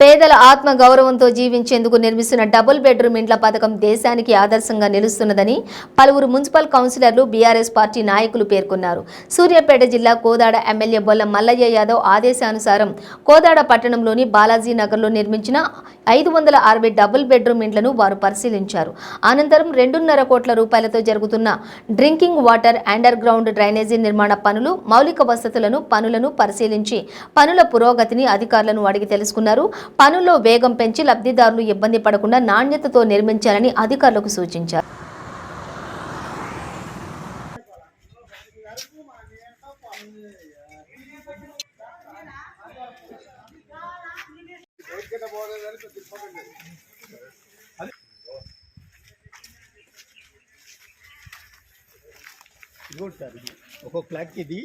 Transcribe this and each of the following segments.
పేదల ఆత్మ గౌరవంతో జీవించేందుకు నిర్మిస్తున్న డబుల్ బెడ్రూమ్ ఇండ్ల పథకం దేశానికి ఆదర్శంగా నిలుస్తున్నదని పలువురు మున్సిపల్ కౌన్సిలర్లు బీఆర్ఎస్ పార్టీ నాయకులు పేర్కొన్నారు. సూర్యాపేట జిల్లా కోదాడ ఎమ్మెల్యే బొల్ల మల్లయ్య యాదవ్ ఆదేశానుసారం కోదాడ పట్టణంలోని బాలాజీ నగర్లో నిర్మించిన ఐదు వందల అరవై డబుల్ బెడ్రూమ్ ఇండ్లను వారు పరిశీలించారు. అనంతరం రెండున్నర కోట్ల రూపాయలతో జరుగుతున్న drinking water underground drainage నిర్మాణ పనులు మౌలిక వసతులను పనులను పరిశీలించి పనుల పురోగతిని అధికారులను అడిగి తెలుసుకున్నారు. పనుల్లో వేగం పెంచి లబ్ధిదారులు ఇబ్బంది పడకుండా నాణ్యతతో నిర్మించాలని అధికారులకు సూచించారు. ఇదిగోండి సార్ ఇది ఒక్కొక్క ఫ్లాట్కి ఇది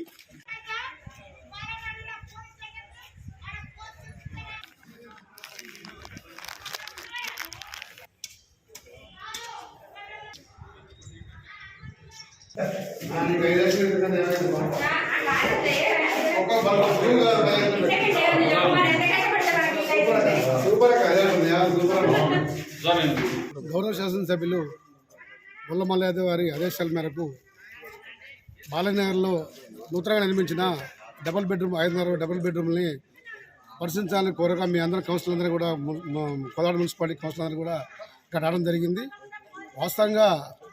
గౌరవ శాసనసభ్యులు బొల్లమల్ల యాదవ్ గారి ఆదేశాల మేరకు బాలనగర్లో నూతనంగా నిర్మించిన డబుల్ బెడ్రూమ్ ఐదున్నర డబుల్ బెడ్రూమ్ని పరిశీలించాలని కోరగా మీ అందరం కౌన్సిల్ అందరూ కూడా కోదాడ మున్సిపాలిటీ కౌన్సిల్ అందరూ కూడా ఇక్కడ రావడం జరిగింది. వాస్తవంగా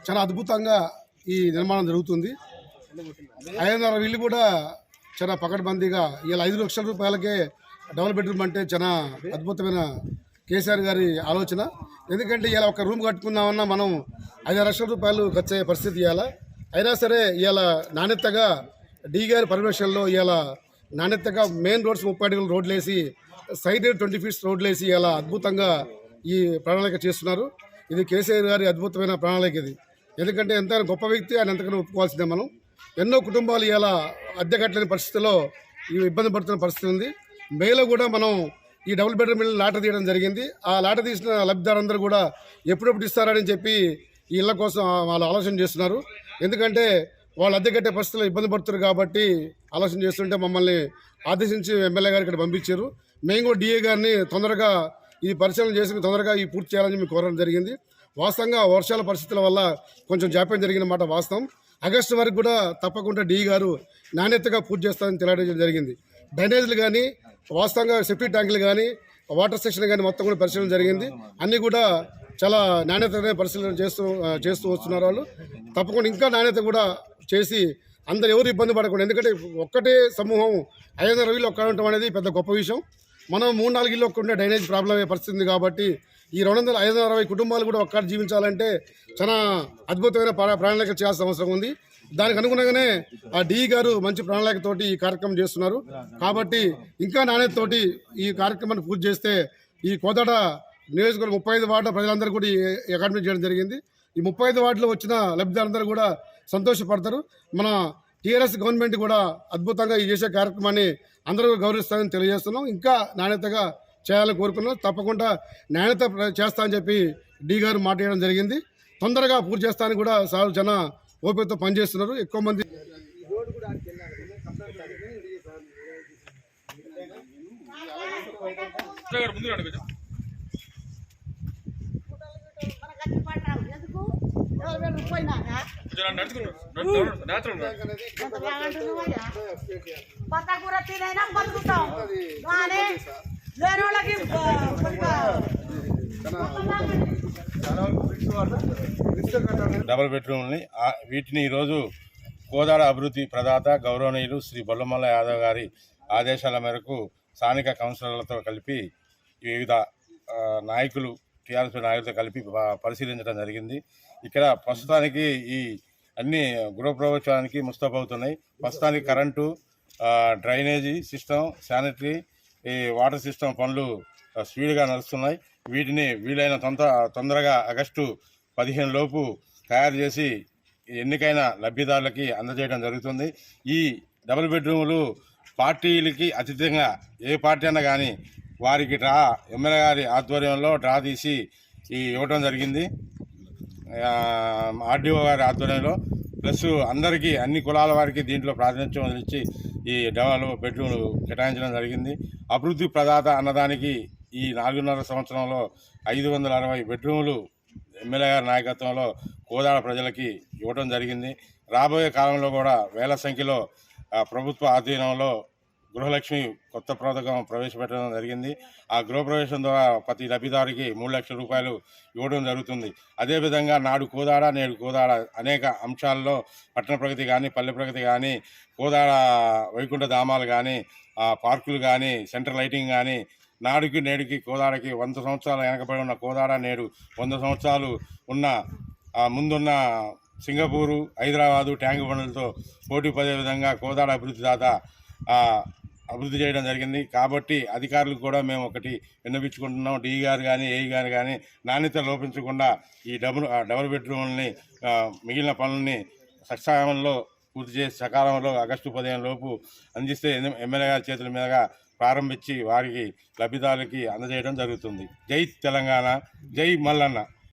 చాలా అద్భుతంగా ఈ నిర్మాణం జరుగుతుంది. ఐదున్నర ఇల్లు కూడా చాలా పకడ్బందీగా ఇలా ఐదు లక్షల రూపాయలకే డబుల్ బెడ్రూమ్ అంటే చాలా అద్భుతమైన కేసీఆర్ గారి ఆలోచన. ఎందుకంటే ఇలా ఒక రూమ్ కట్టుకుందామన్నా మనం ఐదు లక్షల రూపాయలు ఖర్చు అయ్యే పరిస్థితి ఇవాళ. అయినా సరే ఇవాళ నాణ్యతగా డి గారి పర్మిషన్లో ఇవాళ నాణ్యతగా మెయిన్ రోడ్స్ ముప్పై అడుగులు రోడ్లు వేసి సైడ్ ట్వంటీ ఫీట్స్ రోడ్లు వేసి ఇలా అద్భుతంగా ఈ ప్రణాళిక చేస్తున్నారు. ఇది కేసీఆర్ గారి అద్భుతమైన ప్రణాళిక ఇది. ఎందుకంటే ఎంతైనా గొప్ప వ్యక్తి ఆయన ఎంతగానో ఒప్పుకోవాల్సిందే మనం. ఎన్నో కుటుంబాలు ఇలా అద్దెకట్టలేని పరిస్థితిలో ఈ ఇబ్బంది పడుతున్న పరిస్థితి ఉంది. మేలో కూడా మనం ఈ డబుల్ బెడ్రూమ్ ఇల్లు లాట తీయడం జరిగింది. ఆ లాట తీసిన లబ్ధిదారులందరూ కూడా ఎప్పుడెప్పుడు ఇస్తారని చెప్పి ఈ ఇళ్ళ కోసం వాళ్ళు ఆలోచన చేస్తున్నారు. ఎందుకంటే వాళ్ళు అద్దె కట్టే పరిస్థితుల్లో ఇబ్బంది పడుతున్నారు కాబట్టి ఆలోచన చేస్తుంటే మమ్మల్ని ఆదేశించి ఎమ్మెల్యే గారు ఇక్కడ పంపించారు. మేము కూడా డిఏ గారిని తొందరగా ఈ పరిశీలన చేసి తొందరగా ఈ పూర్తి చేయాలని మేము కోరడం జరిగింది. వాస్తవంగా వర్షాల పరిస్థితుల వల్ల కొంచెం జాప్యం జరిగిన మాట వాస్తవం. ఆగస్టు వరకు కూడా తప్పకుండా డి గారు నాణ్యతగా పూర్తి చేస్తారని తెలియడం జరిగింది. డ్రైనేజీలు కానీ వాస్తవంగా సెఫ్టీ ట్యాంకులు కానీ వాటర్ సెక్షన్ కానీ మొత్తం కూడా పరిశీలన జరిగింది. అన్నీ కూడా చాలా నాణ్యతగానే పరిశీలన చేస్తూ చేస్తూ వస్తున్నారు వాళ్ళు. తప్పకుండా ఇంకా నాణ్యత కూడా చేసి అందరు ఎవరు ఇబ్బంది పడకుండా ఎందుకంటే ఒక్కటే సమూహం ఐదు వందల ఇల్లు ఒక్కడ ఉండటం అనేది పెద్ద గొప్ప విషయం. మనం మూడు నాలుగు ఇళ్ళు ఒక్క ఉండే డ్రైనేజ్ ప్రాబ్లం అయ్యే పరిస్థితి కాబట్టి ఈ రెండు వందల ఐదు వందల అరవై కుటుంబాలు కూడా ఒక్కటి జీవించాలంటే చాలా అద్భుతమైన ప్రా- ప్రణాళిక చేయాల్సిన అవసరం ఉంది. దానికి అనుగుణంగానే ఆ డి గారు మంచి ప్రణాళికతోటి ఈ కార్యక్రమం చేస్తున్నారు. కాబట్టి ఇంకా నాణ్యతతోటి ఈ కార్యక్రమాన్ని పూర్తి చేస్తే ఈ కోదాడ నియోజకవర్గం ముప్పై ఐదు వార్డు ప్రజలందరూ కూడా అకాడమీ చేయడం జరిగింది. ఈ ముప్పై ఐదు వార్డులో వచ్చిన లబ్ధిదారులందరూ కూడా సంతోషపడతారు. మన టీఆర్ఎస్ గవర్నమెంట్ కూడా అద్భుతంగా ఈ చేసే కార్యక్రమాన్ని అందరూ గౌరవిస్తారని తెలియజేస్తున్నాం. ఇంకా నాణ్యతగా చేయాలని కోరుకున్నాం. తప్పకుండా నాణ్యత చేస్తా అని చెప్పి డి గారు మాట్లాడడం జరిగింది. తొందరగా పూర్తి చేస్తానని కూడా సార్ జన ఓపికతో పనిచేస్తున్నారు. ఎక్కువ మంది కొత్త కూర తినైనా బతుకుతాం. లేని వాళ్ళకి డబుల్ బెడ్రూమ్ని వీటిని ఈరోజు కోదాడ అభివృద్ధి ప్రదాత గౌరవనీయులు శ్రీ బొల్లమల్ల యాదవ్ గారి ఆదేశాల మేరకు స్థానిక కౌన్సిలర్లతో కలిపి వివిధ నాయకులు టీఆర్ఎస్ నాయకులతో కలిపి పరిశీలించడం జరిగింది. ఇక్కడ ప్రస్తుతానికి ఈ అన్ని గృహప్రవేశానికి ముస్తఫ్ అవుతున్నాయి. ప్రస్తుతానికి కరెంటు డ్రైనేజీ సిస్టమ్ శానిటరీ ఈ వాటర్ సిస్టమ్ పనులు స్పీడ్గా నడుస్తున్నాయి. వీటిని వీలైన తొంత తొందరగా ఆగస్టు పదిహేను లోపు తయారు చేసి ఎన్నికైన లబ్ధిదారులకి అందజేయడం జరుగుతుంది. ఈ డబుల్ బెడ్రూములు పార్టీలకి అతీతంగా ఏ పార్టీ అన్నా కానీ వారికి డ్రా ఎమ్మెల్యే గారి ఆధ్వర్యంలో డ్రా తీసి ఈ ఇవ్వడం జరిగింది. ఆర్డీఓ గారి ఆధ్వర్యంలో ప్లస్ అందరికీ అన్ని కులాల వారికి దీంట్లో ప్రాతినిధ్యం వదిలించి ఈ డెవలప్ బెడ్రూమ్ కేటాయించడం జరిగింది. అభివృద్ధి ప్రదాత అన్నదానికి ఈ నాలుగున్నర సంవత్సరంలో ఐదు వందల అరవై బెడ్రూములు ఎమ్మెల్యే గారి నాయకత్వంలో కోదాడ ప్రజలకి ఇవ్వడం జరిగింది. రాబోయే కాలంలో కూడా వేల సంఖ్యలో ప్రభుత్వ ఆధీనంలో గృహలక్ష్మి కొత్త పథకం ప్రవేశపెట్టడం జరిగింది. ఆ గృహప్రవేశం ద్వారా ప్రతి లబ్ధిదారికి మూడు లక్షల రూపాయలు ఇవ్వడం జరుగుతుంది. అదేవిధంగా నాడు కోదాడ నేడు కోదాడ అనేక అంశాల్లో పట్టణ ప్రగతి కానీ పల్లె ప్రగతి కానీ కోదాడ వైకుంఠ ధామాలు కానీ పార్కులు కానీ సెంటర్ లైటింగ్ కానీ నాడుకి నేడుకి కోదాడకి వంద సంవత్సరాలు వెనకబడి ఉన్న కోదాడ నేడు వంద సంవత్సరాలు ఉన్న ముందున్న సింగపూరు హైదరాబాదు ట్యాంక్ బండ్లతో పోటీ పడే విధంగా కోదాడ అభివృద్ధి దాత అభివృద్ధి చేయడం జరిగింది. కాబట్టి అధికారులకు కూడా మేము ఒకటి విన్నపించుకుంటున్నాం డి గారు కానీ ఏఈ గారు కానీ నాణ్యత లోపించకుండా ఈ డబుల్ డబుల్ బెడ్రూమ్ని మిగిలిన పనుల్ని సకాలంలో పూర్తి చేసి సకాలంలో ఆగస్టు పదిహేను లోపు అందిస్తే ఎమ్మెల్యే గారి చేతుల మీదుగా ప్రారంభించి వారికి లబ్ధిదారులకి అందజేయడం జరుగుతుంది. జై తెలంగాణ జై మల్లన్న.